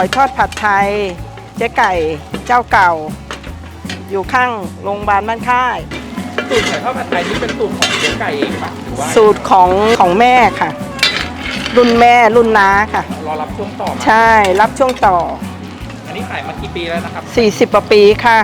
อยทอดผัดไทย เจ๊ไก่เจ้าเก่า อยู่ข้างโรงพยาบาลบ้านค่าย สูตรหอยทอดผัดไทยนี่เป็นสูตรของเจ๊ไก่เองปะหรือว่าสูตรของของแม่ค่ะ รุ่นแม่รุ่นน้าค่ะ รอรับช่วงต่อมาใช่รับช่วงต่อ อันนี้ขายมากี่ปีแล้วนะครับ 40กว่าปีค่ะ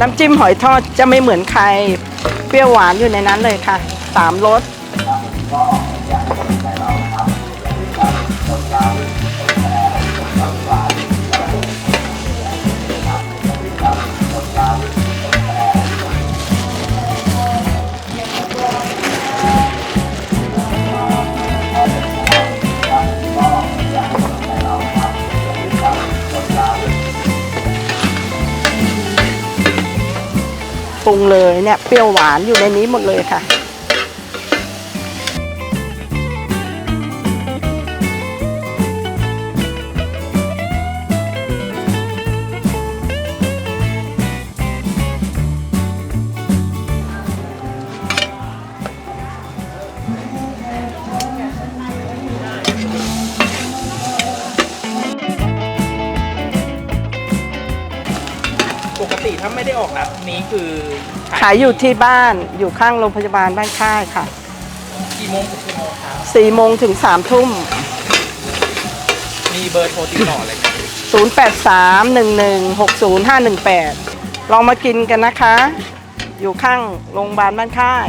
น้ำจิ้มหอยทอดจะไม่เหมือนใคร เปรี้ยวหวานอยู่ในนั้นเลยค่ะสามรส ปรุงเลยเนี่ยเปรี้ยวหวานอยู่ในนี้หมดเลยค่ะ ติถ้าไม่ได้ออกนัดนี้คือขายอยู่ที่บ้านอยู่ข้างโรงพยาบาลบ้านค่ายค่ะกี่โมงถึงกี่โมงครับ4ี่โมงถึง3ามทุ่มมีเบอร์โทรติดต่อเลยครับ0831160518ลองมากินกันนะคะ อยู่ข้างโรงพยาบาลบ้านค่าย